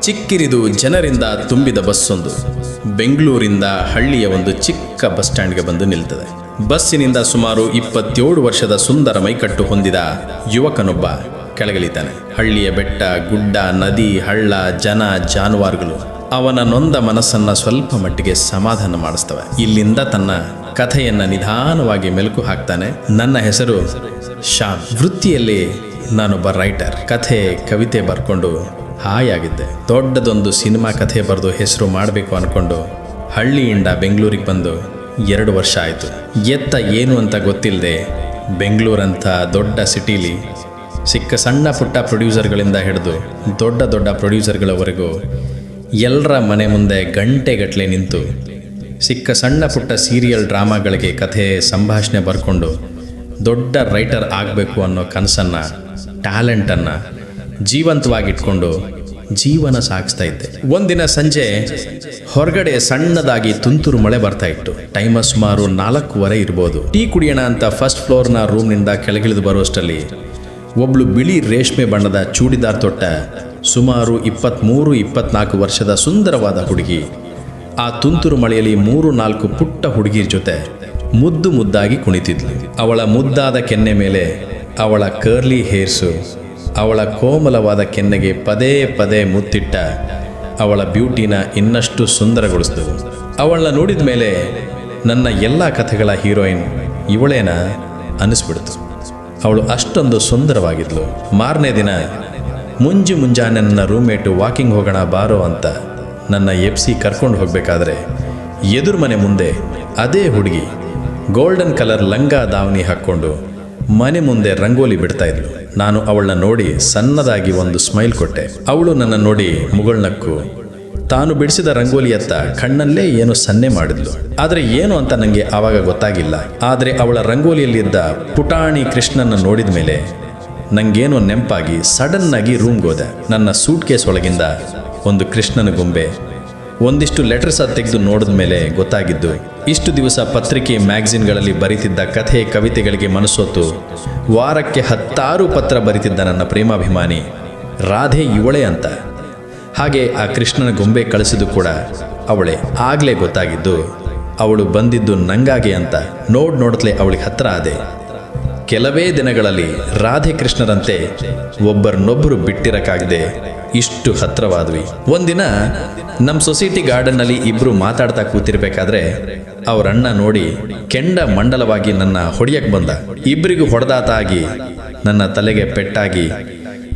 ಚಿಕ್ಕಿರಿದು ಜನರಿಂದ ತುಂಬಿದ ಬಸ್ಸೊಂದು. ಬೆಂಗಳೂರಿಂದ ಹಳ್ಳಿಯ ಒಂದು ಚಿಕ್ಕ ಬಸ್ ಸ್ಟ್ಯಾಂಡ್ಗೆ ಬಂದು ನಿಲ್ತದೆ. ಬಸ್ಸಿನಿಂದ ಸುಮಾರು ಇಪ್ಪತ್ತೇಳು ವರ್ಷದ ಸುಂದರ ಮೈಕಟ್ಟು ಹೊಂದಿದ ಯುವಕನೊಬ್ಬ ಕೆಳಗಿಳಿತಾನೆ. ಹಳ್ಳಿಯ ಬೆಟ್ಟ, ಗುಡ್ಡ, ನದಿ, ಹಳ್ಳ, ಜನ, ಜಾನುವಾರುಗಳು ಅವನ ನೊಂದ ಮನಸ್ಸನ್ನ ಸ್ವಲ್ಪ ಮಟ್ಟಿಗೆ ಸಮಾಧಾನ ಮಾಡಿಸ್ತವೆ. ಇಲ್ಲಿಂದ ತನ್ನ ಕಥೆಯನ್ನ ನಿಧಾನವಾಗಿ ಮೆಲುಕು ಹಾಕ್ತಾನೆ. ನನ್ನ ಹೆಸರು ಶ್ಯಾಮ್. ವೃತ್ತಿಯಲ್ಲಿ ನಾನೊಬ್ಬ ರೈಟರ್. ಕಥೆ, ಕವಿತೆ ಬರ್ಕೊಂಡು ಹಾಯಾಗಿದ್ದೆ. ದೊಡ್ಡದೊಂದು ಸಿನಿಮಾ ಕಥೆ ಬರೆದು ಹೆಸರು ಮಾಡಬೇಕು ಅಂದ್ಕೊಂಡು ಹಳ್ಳಿಯಿಂದ ಬೆಂಗಳೂರಿಗೆ ಬಂದು ಎರಡು ವರ್ಷ ಆಯಿತು. ಎತ್ತ ಏನು ಅಂತ ಗೊತ್ತಿಲ್ಲದೆ ಬೆಂಗಳೂರಂಥ ದೊಡ್ಡ ಸಿಟೀಲಿ ಸಿಕ್ಕ ಸಣ್ಣ ಪುಟ್ಟ ಪ್ರೊಡ್ಯೂಸರ್ಗಳಿಂದ ಹಿಡಿದು ದೊಡ್ಡ ದೊಡ್ಡ ಪ್ರೊಡ್ಯೂಸರ್ಗಳವರೆಗೂ ಎಲ್ಲರ ಮನೆ ಮುಂದೆ ಗಂಟೆಗಟ್ಟಲೆ ನಿಂತು ಸಿಕ್ಕ ಸಣ್ಣ ಪುಟ್ಟ ಸೀರಿಯಲ್ ಡ್ರಾಮಾಗಳಿಗೆ ಕಥೆ ಸಂಭಾಷಣೆ ಬರ್ಕೊಂಡು ದೊಡ್ಡ ರೈಟರ್ ಆಗಬೇಕು ಅನ್ನೋ ಕನಸನ್ನು, ಟ್ಯಾಲೆಂಟನ್ನು ಜೀವಂತವಾಗಿಟ್ಕೊಂಡು ಜೀವನ ಸಾಗಿಸ್ತಾ ಇದ್ದೆ. ಒಂದಿನ ಸಂಜೆ ಹೊರಗಡೆ ಸಣ್ಣದಾಗಿ ತುಂತುರು ಮಳೆ ಬರ್ತಾ ಇತ್ತು. ಟೈಮ್ ಸುಮಾರು ನಾಲ್ಕೂವರೆ ಇರ್ಬೋದು. ಟೀ ಕುಡಿಯೋಣ ಅಂತ ಫಸ್ಟ್ ಫ್ಲೋರ್ನ ರೂಮ್ನಿಂದ ಕೆಳಗಿಳಿದು ಬರುವಷ್ಟರಲ್ಲಿ ಒಬ್ಳು ಬಿಳಿ ರೇಷ್ಮೆ ಬಣ್ಣದ ಚೂಡಿದಾರ್ ತೊಟ್ಟ, ಸುಮಾರು ಇಪ್ಪತ್ತ್ಮೂರು ಇಪ್ಪತ್ನಾಲ್ಕು ವರ್ಷದ ಸುಂದರವಾದ ಹುಡುಗಿ. ಆ ತುಂತುರು ಮಳೆಯಲ್ಲಿ ಮೂರು, ನಾಲ್ಕು ಪುಟ್ಟ ಹುಡುಗಿರ ಜೊತೆ ಮುದ್ದು ಮುದ್ದಾಗಿ ಕುಣಿತಿದ್ಲು. ಅವಳ ಮುದ್ದಾದ ಕೆನ್ನೆ ಮೇಲೆ ಅವಳ ಕರ್ಲಿ ಹೇರ್ಸು ಅವಳ ಕೋಮಲವಾದ ಕೆನ್ನೆಗೆ ಪದೇ ಪದೇ ಮುತ್ತಿಟ್ಟ. ಅವಳ ಬ್ಯೂಟಿನ ಇನ್ನಷ್ಟು ಸುಂದರಗೊಳಿಸಿದವು. ಅವಳನ್ನ ನೋಡಿದ ಮೇಲೆ ನನ್ನ ಎಲ್ಲ ಕಥೆಗಳ ಹೀರೋಯಿನ್ ಇವಳೇನ ಅನಿಸ್ಬಿಡ್ತು. ಅವಳು ಅಷ್ಟೊಂದು ಸುಂದರವಾಗಿದ್ಲು. ಮಾರನೇ ದಿನ ಮುಂಜು ಮುಂಜಾನೆ ನನ್ನ ರೂಮ್ಮೇಟು ವಾಕಿಂಗ್ ಹೋಗೋಣ ಬಾರೋ ಅಂತ ನನ್ನ ಎಫ್ ಸಿ ಕರ್ಕೊಂಡು ಹೋಗಬೇಕಾದ್ರೆ ಎದುರು ಮನೆ ಮುಂದೆ ಅದೇ ಹುಡುಗಿ ಗೋಲ್ಡನ್ ಕಲರ್ ಲಂಗ ದಾವಣಿ ಹಾಕ್ಕೊಂಡು ಮನೆ ಮುಂದೆ ರಂಗೋಲಿ ಬಿಡ್ತಾ ಇದ್ಲು. ನಾನು ಅವಳನ್ನ ನೋಡಿ ಸಣ್ಣದಾಗಿ ಒಂದು ಸ್ಮೈಲ್ ಕೊಟ್ಟೆ. ಅವಳು ನನ್ನ ನೋಡಿ ಮುಗುಳ್ನಕ್ಕು ತಾನು ಬಿಡಿಸಿದ ರಂಗೋಲಿಯತ್ತ ಕಣ್ಣಲ್ಲೇ ಏನೋ ಸನ್ನೆ ಮಾಡಿದ್ಲು. ಆದರೆ ಏನು ಅಂತ ನನಗೆ ಆವಾಗ ಗೊತ್ತಾಗಿಲ್ಲ. ಆದರೆ ಅವಳ ರಂಗೋಲಿಯಲ್ಲಿದ್ದ ಪುಟಾಣಿ ಕೃಷ್ಣನ ನೋಡಿದ ಮೇಲೆ ನಂಗೇನೋ ನೆಂಪಾಗಿ ಸಡನ್ನಾಗಿ ರೂಮ್ಗೋದೆ ನನ್ನ ಸೂಟ್ ಕೇಸ್ ಒಳಗಿಂದ ಒಂದು ಕೃಷ್ಣನ ಗೊಂಬೆ ಒಂದಿಷ್ಟು ಲೆಟರ್ಸ್ ತೆಗೆದು ನೋಡಿದ ಮೇಲೆ ಗೊತ್ತಾಗಿದ್ದು, ಇಷ್ಟು ದಿವಸ ಪತ್ರಿಕೆ ಮ್ಯಾಗಝಿನ್ಗಳಲ್ಲಿ ಬರೀತಿದ್ದ ಕಥೆ ಕವಿತೆಗಳಿಗೆ ಮನಸ್ಸೊತ್ತು, ವಾರಕ್ಕೆ ಹತ್ತಾರು ಪತ್ರ ಬರಿತಿದ್ದ ನನ್ನ ಪ್ರೇಮಾಭಿಮಾನಿ ರಾಧೆ ಇವಳೆ ಅಂತ. ಹಾಗೆ ಆ ಕೃಷ್ಣನ ಗೊಂಬೆ ಕಳಿಸಿದ್ದು ಕೂಡ ಅವಳೆ. ಆಗಲೇ ಗೊತ್ತಾಗಿದ್ದು, ಅವಳು ಬಂದಿದ್ದು ನಂಗಾಗೆ ಅಂತ ನೋಡ್ ನೋಡತ್ಲೆ ಅವಳಿಗೆ ಹತ್ರ ಆದೆ. ಕೆಲವೇ ದಿನಗಳಲ್ಲಿ ರಾಧೆ ಕೃಷ್ಣರಂತೆ ಒಬ್ಬರನ್ನೊಬ್ಬರು ಬಿಟ್ಟಿರಕ್ಕಾಗದೆ ಇಷ್ಟು ಹತ್ರವಾದ್ವಿ. ಒಂದಿನ ನಮ್ಮ ಸೊಸೈಟಿ ಗಾರ್ಡನ್ನಲ್ಲಿ ಇಬ್ರು ಮಾತಾಡ್ತಾ ಕೂತಿರ್ಬೇಕಾದ್ರೆ ಅವ್ರ ಅಣ್ಣ ನೋಡಿ ಕೆಂಡ ಮಂಡಲವಾಗಿ ನನ್ನ ಹೊಡೆಯಕ್ಕೆ ಬಂದ. ಇಬ್ಬರಿಗೂ ಹೊಡೆದಾತ ಆಗಿ ನನ್ನ ತಲೆಗೆ ಪೆಟ್ಟಾಗಿ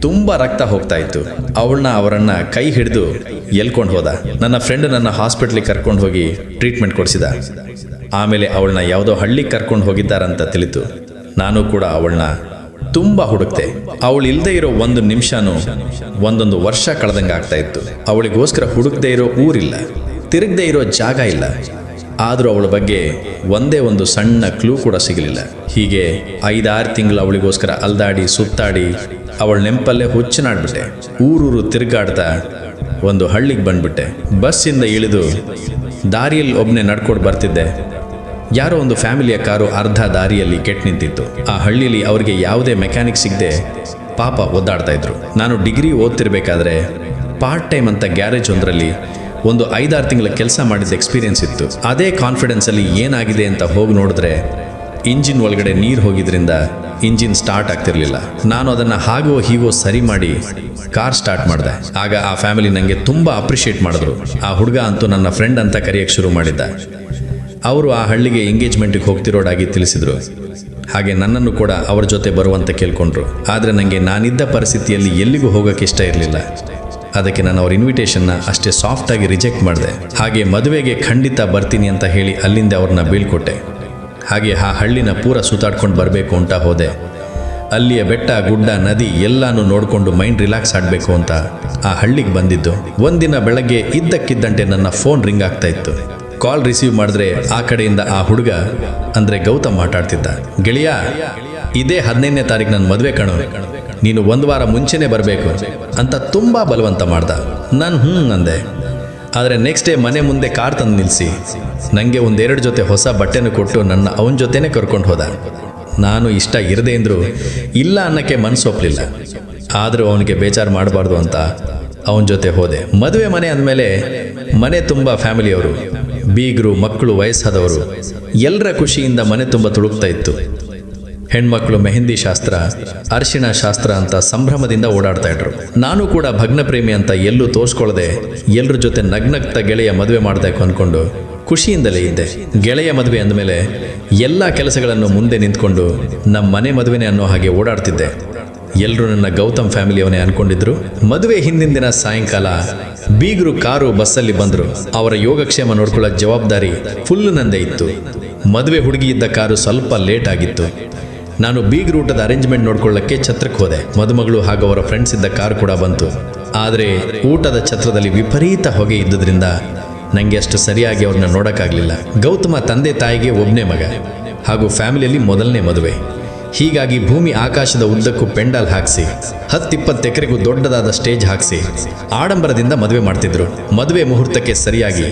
ತುಂಬಾ ರಕ್ತ ಹೋಗ್ತಾ ಇತ್ತು. ಅವಳನ್ನ ಅವರನ್ನ ಕೈ ಹಿಡಿದು ಎಲ್ಕೊಂಡು ಹೋದ. ನನ್ನ ಫ್ರೆಂಡ್ ನನ್ನ ಹಾಸ್ಪಿಟ್ಲಿಗೆ ಕರ್ಕೊಂಡು ಹೋಗಿ ಟ್ರೀಟ್ಮೆಂಟ್ ಕೊಡಿಸಿದ. ಆಮೇಲೆ ಅವಳನ್ನ ಯಾವುದೋ ಹಳ್ಳಿಗೆ ಕರ್ಕೊಂಡು ಹೋಗಿದ್ದಾರಂತ ತಿಳಿತು. ನಾನು ಕೂಡ ಅವಳನ್ನ ತುಂಬಾ ಹುಡುಕ್ತೆ. ಅವಳು ಇಲ್ಲದೆ ಇರೋ ಒಂದು ನಿಮಿಷನೂ ಒಂದೊಂದು ವರ್ಷ ಕಳೆದಂಗೆ ಆಗ್ತಾ ಇತ್ತು. ಅವಳಿಗೋಸ್ಕರ ಹುಡುಕದೆ ಇರೋ ಊರಿಲ್ಲ, ತಿರುಗದೇ ಇರೋ ಜಾಗ ಇಲ್ಲ. ಆದರೂ ಅವಳ ಬಗ್ಗೆ ಒಂದೇ ಒಂದು ಸಣ್ಣ ಕ್ಲೂ ಕೂಡ ಸಿಗಲಿಲ್ಲ. ಹೀಗೆ ಐದಾರು ತಿಂಗಳು ಅವಳಿಗೋಸ್ಕರ ಅಲ್ದಾಡಿ, ಸುತ್ತಾಡಿ ಅವಳ ನೆಂಪಲ್ಲೇ ಹುಚ್ಚನಾಡ್ಬಿಟ್ಟೆ. ಊರೂರು ತಿರುಗಾಡ್ತಾ ಒಂದು ಹಳ್ಳಿಗೆ ಬಂದ್ಬಿಟ್ಟೆ. ಬಸ್ಸಿಂದ ಇಳಿದು ದಾರಿಯಲ್ಲಿ ಒಬ್ಬನೇ ನಡ್ಕೊಂಡು ಬರ್ತಿದ್ದೆ. ಯಾರೋ ಒಂದು ಫ್ಯಾಮಿಲಿಯ ಕಾರು ಅರ್ಧ ದಾರಿಯಲ್ಲಿ ಕೆಟ್ಟು ನಿಂತಿತ್ತು. ಆ ಹಳ್ಳಿಲಿ ಅವರಿಗೆ ಯಾವುದೇ ಮೆಕ್ಯಾನಿಕ್ ಸಿಗದೆ ಪಾಪ ಒದ್ದಾಡ್ತಾ ಇದ್ರು. ನಾನು ಡಿಗ್ರಿ ಓದ್ತಿರ್ಬೇಕಾದ್ರೆ ಪಾರ್ಟ್ ಟೈಮ್ ಅಂತ ಗ್ಯಾರೇಜ್ ಒಂದರಲ್ಲಿ ಒಂದು ಐದಾರು ತಿಂಗಳ ಕೆಲಸ ಮಾಡಿದ ಎಕ್ಸ್ಪೀರಿಯನ್ಸ್ ಇತ್ತು. ಅದೇ ಕಾನ್ಫಿಡೆನ್ಸಲ್ಲಿ ಏನಾಗಿದೆ ಅಂತ ಹೋಗಿ ನೋಡಿದ್ರೆ ಇಂಜಿನ್ ಒಳಗಡೆ ನೀರು ಹೋಗಿದ್ರಿಂದ ಇಂಜಿನ್ ಸ್ಟಾರ್ಟ್ ಆಗ್ತಿರ್ಲಿಲ್ಲ. ನಾನು ಅದನ್ನು ಹಾಗೋ ಹೀಗೋ ಸರಿ ಮಾಡಿ ಕಾರ್ ಸ್ಟಾರ್ಟ್ ಮಾಡಿದೆ. ಆಗ ಆ ಫ್ಯಾಮಿಲಿ ನನಗೆ ತುಂಬ ಅಪ್ರಿಷಿಯೇಟ್ ಮಾಡಿದ್ರು. ಆ ಹುಡುಗ ಅಂತೂ ನನ್ನ ಫ್ರೆಂಡ್ ಅಂತ ಕರೆಯೋಕ್ಕೆ ಶುರು ಮಾಡಿದ್ದ. ಅವರು ಆ ಹಳ್ಳಿಗೆ ಎಂಗೇಜ್ಮೆಂಟಿಗೆ ಹೋಗ್ತಿರೋಡಾಗಿ ತಿಳಿಸಿದರು. ಹಾಗೆ ನನ್ನನ್ನು ಕೂಡ ಅವರ ಜೊತೆ ಬರುವಂತ ಕೇಳ್ಕೊಂಡ್ರು. ಆದರೆ ನನಗೆ ನಾನಿದ್ದ ಪರಿಸ್ಥಿತಿಯಲ್ಲಿ ಎಲ್ಲಿಗೂ ಹೋಗೋಕ್ಕೆ ಇಷ್ಟ ಇರಲಿಲ್ಲ. ಅದಕ್ಕೆ ನಾನು ಅವ್ರ ಇನ್ವಿಟೇಷನ್ನ ಅಷ್ಟೇ ಸಾಫ್ಟಾಗಿ ರಿಜೆಕ್ಟ್ ಮಾಡಿದೆ. ಹಾಗೆ ಮದುವೆಗೆ ಖಂಡಿತ ಬರ್ತೀನಿ ಅಂತ ಹೇಳಿ ಅಲ್ಲಿಂದ ಅವ್ರನ್ನ ಬೀಳ್ಕೊಟ್ಟೆ. ಹಾಗೆ ಆ ಹಳ್ಳಿನ ಪೂರ ಸುತ್ತಾಡ್ಕೊಂಡು ಬರಬೇಕು ಅಂತ ಹೋದೆ. ಅಲ್ಲಿಯ ಬೆಟ್ಟ, ಗುಡ್ಡ, ನದಿ ಎಲ್ಲಾನು ನೋಡಿಕೊಂಡು ಮೈಂಡ್ ರಿಲ್ಯಾಕ್ಸ್ ಆಗಬೇಕು ಅಂತ ಆ ಹಳ್ಳಿಗೆ ಬಂದಿದ್ದು. ಒಂದಿನ ಬೆಳಗ್ಗೆ ಇದ್ದಕ್ಕಿದ್ದಂತೆ ನನ್ನ ಫೋನ್ ರಿಂಗ್ ಆಗ್ತಾ ಇತ್ತು. ಕಾಲ್ ರಿಸೀವ್ ಮಾಡಿದ್ರೆ ಆ ಕಡೆಯಿಂದ ಆ ಹುಡುಗ ಅಂದ್ರೆ ಗೌತಮ್ ಮಾತಾಡ್ತಿದ್ದ. ಗೆಳೆಯ, ಇದೇ ಹದಿನೈದನೇ ತಾರೀಕು ನನ್ನ ಮದುವೆ ಕಣೋ. ನೀನು ಒಂದು ವಾರ ಮುಂಚೆನೇ ಬರಬೇಕು ಅಂತ ತುಂಬಾ ಬಲವಂತ ಮಾಡ್ದ. ನಾನು ಹ್ಞೂ ಅಂದೆ ಆದರೆ ನೆಕ್ಸ್ಟ್ ಡೇ ಮನೆ ಮುಂದೆ ಕಾರ್ ತಂದು ನಿಲ್ಲಿಸಿ ನನಗೆ ಒಂದೆರಡು ಜೊತೆ ಹೊಸ ಬಟ್ಟೆನ ಕೊಟ್ಟು ನನ್ನ ಅವನ ಜೊತೆನೇ ಕರ್ಕೊಂಡು ಹೋದ. ನಾನು ಇಷ್ಟ ಇರದೆ ಅಂದ್ರು ಇಲ್ಲ ಅನ್ನಕ್ಕೆ ಮನಸ್ಸೊಪ್ಪಲಿಲ್ಲ ಆದರೂ ಅವನಿಗೆ ಬೇಜಾರು ಮಾಡಬಾರ್ದು ಅಂತ ಅವನ ಜೊತೆ ಹೋದೆ. ಮದುವೆ ಮನೆ ಅಂದಮೇಲೆ ಮನೆ ತುಂಬ ಫ್ಯಾಮಿಲಿಯವರು ಬೀಗರು, ಮಕ್ಕಳು, ವಯಸ್ಸಾದವರು ಎಲ್ಲರ ಖುಷಿಯಿಂದ ಮನೆ ತುಂಬ ತುಳುಕ್ತಾ ಇತ್ತು. ಹೆಣ್ಮಕ್ಳು ಮೆಹಂದಿ ಶಾಸ್ತ್ರ, ಅರಿಶಿಣ ಶಾಸ್ತ್ರ ಅಂತ ಸಂಭ್ರಮದಿಂದ ಓಡಾಡ್ತಾ ಇದ್ರು. ನಾನು ಕೂಡ ಭಗ್ನ ಪ್ರೇಮಿ ಅಂತ ಎಲ್ಲೂ ತೋರಿಸ್ಕೊಳ್ಳದೆ ಎಲ್ಲರ ಜೊತೆ ನಗ್ನಗ್ತ ಗೆಳೆಯ ಮದುವೆ ಮಾಡಬೇಕು ಅಂದ್ಕೊಂಡು ಖುಷಿಯಿಂದಲೇ ಇದ್ದೆ. ಗೆಳೆಯ ಮದುವೆ ಅಂದಮೇಲೆ ಎಲ್ಲ ಕೆಲಸಗಳನ್ನು ಮುಂದೆ ನಿಂತ್ಕೊಂಡು ನಮ್ಮ ಮನೆ ಮದುವೆನೇ ಅನ್ನೋ ಹಾಗೆ ಓಡಾಡ್ತಿದ್ದೆ. ಎಲ್ಲರೂ ನನ್ನ ಗೌತಮ್ ಫ್ಯಾಮಿಲಿಯವನೇ ಅನ್ಕೊಂಡಿದ್ರು. ಮದುವೆ ಹಿಂದಿನ ದಿನ ಸಾಯಂಕಾಲ ಬೀಗರು ಕಾರು ಬಸ್ಸಲ್ಲಿ ಬಂದರು. ಅವರ ಯೋಗಕ್ಷೇಮ ನೋಡ್ಕೊಳ್ಳೋ ಜವಾಬ್ದಾರಿ ಫುಲ್ ನಂದೇ ಇತ್ತು. ಮದುವೆ ಹುಡುಗಿ ಇದ್ದ ಕಾರು ಸ್ವಲ್ಪ ಲೇಟ್ ಆಗಿತ್ತು. ನಾನು ಬೀಗರು ಊಟದ ಅರೇಂಜ್ಮೆಂಟ್ ನೋಡ್ಕೊಳ್ಳೋಕ್ಕೆ ಛತ್ರಕ್ಕೆ ಹೋದೆ. ಮದುಮಗಳು ಹಾಗೂ ಅವರ ಫ್ರೆಂಡ್ಸ್ ಇದ್ದ ಕಾರ್ ಕೂಡ ಬಂತು. ಆದರೆ ಊಟದ ಛತ್ರದಲ್ಲಿ ವಿಪರೀತ ಹೊಗೆ ಇದ್ದುದರಿಂದ ನನಗೆ ಅಷ್ಟು ಸರಿಯಾಗಿ ಅವ್ರನ್ನ ನೋಡೋಕ್ಕಾಗಲಿಲ್ಲ. ಗೌತಮ ತಂದೆ ತಾಯಿಗೆ ಒಬ್ಬನೇ ಮಗ ಹಾಗೂ ಫ್ಯಾಮಿಲಿಯಲ್ಲಿ ಮೊದಲನೇ ಮದುವೆ. ಹೀಗಾಗಿ ಭೂಮಿ ಆಕಾಶದ ಉದ್ದಕ್ಕೂ ಪೆಂಡಲ್ ಹಾಕಿಸಿ, ಹತ್ತಿಪ್ಪತ್ತು ಎಕರೆಗೂ ದೊಡ್ಡದಾದ ಸ್ಟೇಜ್ ಹಾಕಿಸಿ, ಆಡಂಬರದಿಂದ ಮದುವೆ ಮಾಡ್ತಿದ್ರು. ಮದುವೆ ಮುಹೂರ್ತಕ್ಕೆ ಸರಿಯಾಗಿ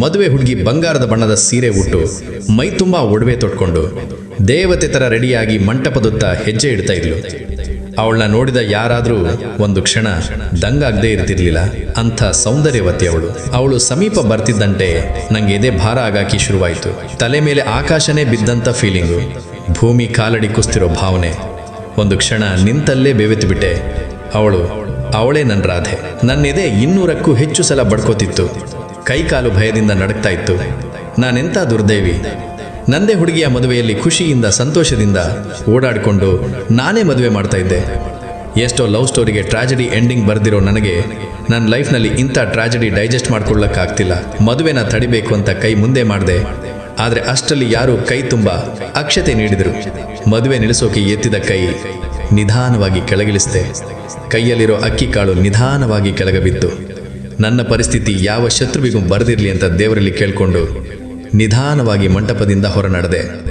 ಮದುವೆ ಹುಡುಗಿ ಬಂಗಾರದ ಬಣ್ಣದ ಸೀರೆ ಉಟ್ಟು ಮೈ ತುಂಬ ಒಡವೆ ತೊಟ್ಕೊಂಡು ದೇವತೆ ತರ ರೆಡಿಯಾಗಿ ಮಂಟಪದತ್ತ ಹೆಜ್ಜೆ ಇಡ್ತಾ ಇದ್ಲು. ಅವಳನ್ನ ನೋಡಿದ ಯಾರಾದರೂ ಒಂದು ಕ್ಷಣ ದಂಗಾಗದೇ ಇರ್ತಿರ್ಲಿಲ್ಲ. ಅಂಥ ಸೌಂದರ್ಯವತಿ ಅವಳು. ಅವಳು ಸಮೀಪ ಬರ್ತಿದ್ದಂತೆ ನಂಗೆ ಎದೆ ಭಾರ ಆಗಾಕಿ ಶುರುವಾಯಿತು. ತಲೆ ಮೇಲೆ ಆಕಾಶನೇ ಬಿದ್ದಂಥ ಫೀಲಿಂಗು ಭೂಮಿ ಕಾಲಡಿ ಕುಸ್ತಿರೋ ಭಾವನೆ. ಒಂದು ಕ್ಷಣ ನಿಂತಲ್ಲೇ ಬೆವೆತು ಬಿಟ್ಟೆ. ಅವಳು, ಅವಳೇ ನನ್ನ ರಾಧೆ. ನನ್ನ ಎದೆ ಇನ್ನೂರಕ್ಕೂ ಹೆಚ್ಚು ಸಲ ಬಡ್ಕೋತಿತ್ತು. ಕೈಕಾಲು ಭಯದಿಂದ ನಡಕ್ತಾ ಇತ್ತು. ನಾನೆಂಥ ದುರ್ದೈವಿ. ನಂದೇ ಹುಡುಗಿಯ ಮದುವೆಯಲ್ಲಿ ಖುಷಿಯಿಂದ, ಸಂತೋಷದಿಂದ ಓಡಾಡಿಕೊಂಡು ನಾನೇ ಮದುವೆ ಮಾಡ್ತಾ ಇದ್ದೆ. ಎಷ್ಟೋ ಲವ್ ಸ್ಟೋರಿಗೆ ಟ್ರಾಜಡಿ ಎಂಡಿಂಗ್ ಬರೆದಿರೋ ನನಗೆ ನನ್ನ ಲೈಫ್ನಲ್ಲಿ ಇಂಥ ಟ್ರಾಜಡಿ ಡೈಜೆಸ್ಟ್ ಮಾಡ್ಕೊಳ್ಳೋಕ್ಕಾಗ್ತಿಲ್ಲ. ಮದುವೆನ ತಡಿಬೇಕು ಅಂತ ಕೈ ಮುಂದೆ ಮಾಡಿದೆ. ಆದರೆ ಅಷ್ಟರಲ್ಲಿ ಯಾರು ಕೈ ತುಂಬ ಅಕ್ಷತೆ ನೀಡಿದರು. ಮದುವೆ ನಿಲ್ಲಿಸೋಕೆ ಎತ್ತಿದ ಕೈ ನಿಧಾನವಾಗಿ ಕೆಳಗಿಳಿಸಿದೆ. ಕೈಯಲ್ಲಿರೋ ಅಕ್ಕಿ ಕಾಳು ನಿಧಾನವಾಗಿ ಕೆಳಗಬಿತ್ತು. ನನ್ನ ಪರಿಸ್ಥಿತಿ ಯಾವ ಶತ್ರುವಿಗೂ ಬರೆದಿರಲಿ ಅಂತ ದೇವರಲ್ಲಿ ಕೇಳಿಕೊಂಡು ನಿಧಾನವಾಗಿ ಮಂಟಪದಿಂದ ಹೊರ ನಡೆದೆ